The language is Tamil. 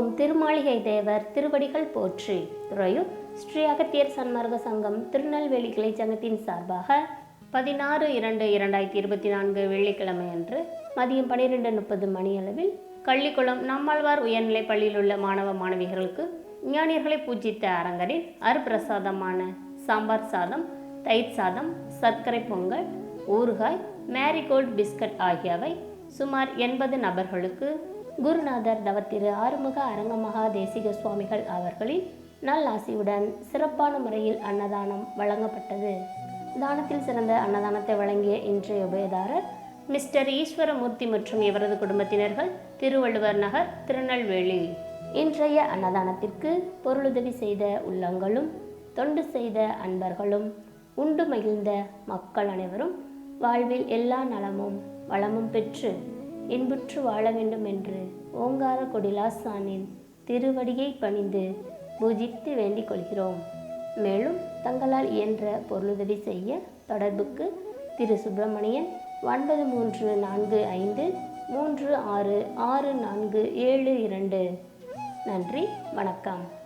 ஓம் திருமாளிகை தேவர் திருவடிகள் போற்றி. துறையூர் ஸ்ரீ அகத்தியர் சன்மார்க்க சங்கம் திருநெல்வேலி கிளை சங்கத்தின் சார்பாக பதினாறு இரண்டு இரண்டாயிரத்தி இருபத்தி நான்கு வெள்ளிக்கிழமை அன்று மதியம் பனிரெண்டு முப்பது மணியளவில் கள்ளிக்குளம் நம்மாழ்வார் உயர்நிலைப் பள்ளியில் உள்ள மாணவ மாணவிகளுக்கு ஞானியர்களை பூஜித்த அரங்கரின் அருப்பிரசாதமான சாம்பார் சாதம் தயிர் சாதம் சர்க்கரை பொங்கல் ஊறுகாய் மேரிகோல்ட் பிஸ்கட் ஆகியவை சுமார் எண்பது நபர்களுக்கு குருநாதர் தவத்திரு ஆறுமுக அரங்கமகா தேசிக சுவாமிகள் அவர்களின் நல்லாசியுடன் சிறப்பான முறையில் அன்னதானம் வழங்கப்பட்டது. தானத்தில் சிறந்த அன்னதானத்தை வழங்கிய இன்றைய உபயதாரர் மிஸ்டர் ஈஸ்வரமூர்த்தி மற்றும் இவரது குடும்பத்தினர்கள் திருவள்ளுவர் நகர் திருநெல்வேலி. இன்றைய அன்னதானத்திற்கு பொருளுதவி செய்த உள்ளங்களும் தொண்டு செய்த அன்பர்களும் உண்டு மகிழ்ந்த மக்கள் அனைவரும் வாழ்வில் எல்லா நலமும் வளமும் பெற்று இன்புற்று வாழ வேண்டும் என்று ஓங்கார கொடிலாசானின் திருவடியை பணிந்து பூஜித்து வேண்டிக் கொள்கிறோம். மேலும் தங்களால் இயன்ற பொருளுதவி செய்ய தொடர்புக்கு திரு சுப்பிரமணியன் ஒன்பது மூன்று நான்கு ஐந்து மூன்று ஆறு ஆறு நான்கு ஏழு இரண்டு. நன்றி வணக்கம்.